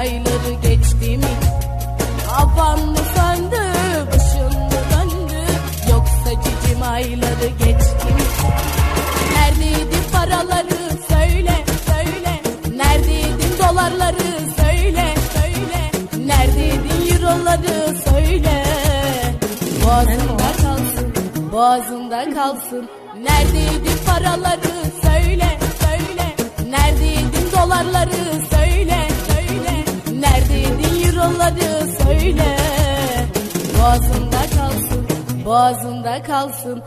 ayları geçti mi? Havan mı söndü başın mı döndü? Yoksa cicim ayları geçti mi? Neredeydi paraları söyle söyle. Neredeydin dolarları söyle söyle. Neredeydin euroları söyle. Boğazında kalsın boğazında kalsın. Neredeydin paraları söyle söyle. Neredeydin dolarları söyle Euroları söyle. Boğazında kalsın boğazında kalsın